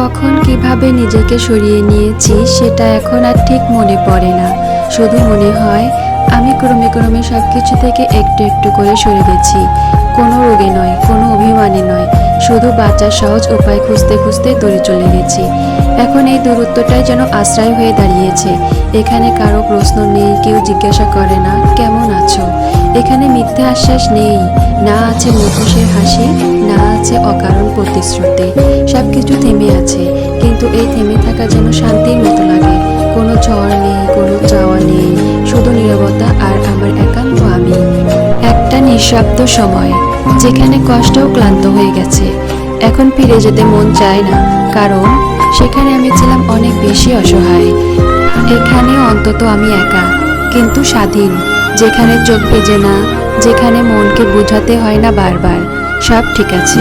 কখন কীভাবে নিজেকে সরিয়ে নিয়েছি সেটা এখন আর ঠিক মনে পড়ে না। শুধু মনে হয়, আমি ক্রমে ক্রমে সব কিছু থেকে একটু একটু করে সরে গেছি। কোনো রোগে নয়, কোনো অভিমানে নয়, শুধু বাঁচার সহজ উপায় খুঁজতে খুঁজতে দূরে চলে গেছি। এখন এই দূরত্বটাই যেন আশ্রয় হয়ে দাঁড়িয়েছে। এখানে কারও প্রশ্ন নেই, কেউ জিজ্ঞাসা করে না, কেমন এখানে মিথ্যে আশ্বাস নেই। না আছে মুখোশের হাসি, না আছে অকারণ প্রতিশ্রুতি। সব কিছু থেমে আছে, কিন্তু এই থেমে থাকা যেন শান্তির মতো লাগে। কোনো ঝড় নেই, কোনো চাওয়া নেই, শুধু নীরবতা আর আমার একান্ত আমি। একটা নিঃশব্দ সময়, যেখানে কষ্টও ক্লান্ত হয়ে গেছে। এখন ফিরে যেতে মন চায় না, কারণ সেখানে আমি ছিলাম অনেক বেশি অসহায়। এখানে অন্তত আমি একা, কিন্তু স্বাধীন। যেখানে চোখ ভেজে না যেখানে মনকে বোঝাতে হয় না বারবার সব ঠিক আছে।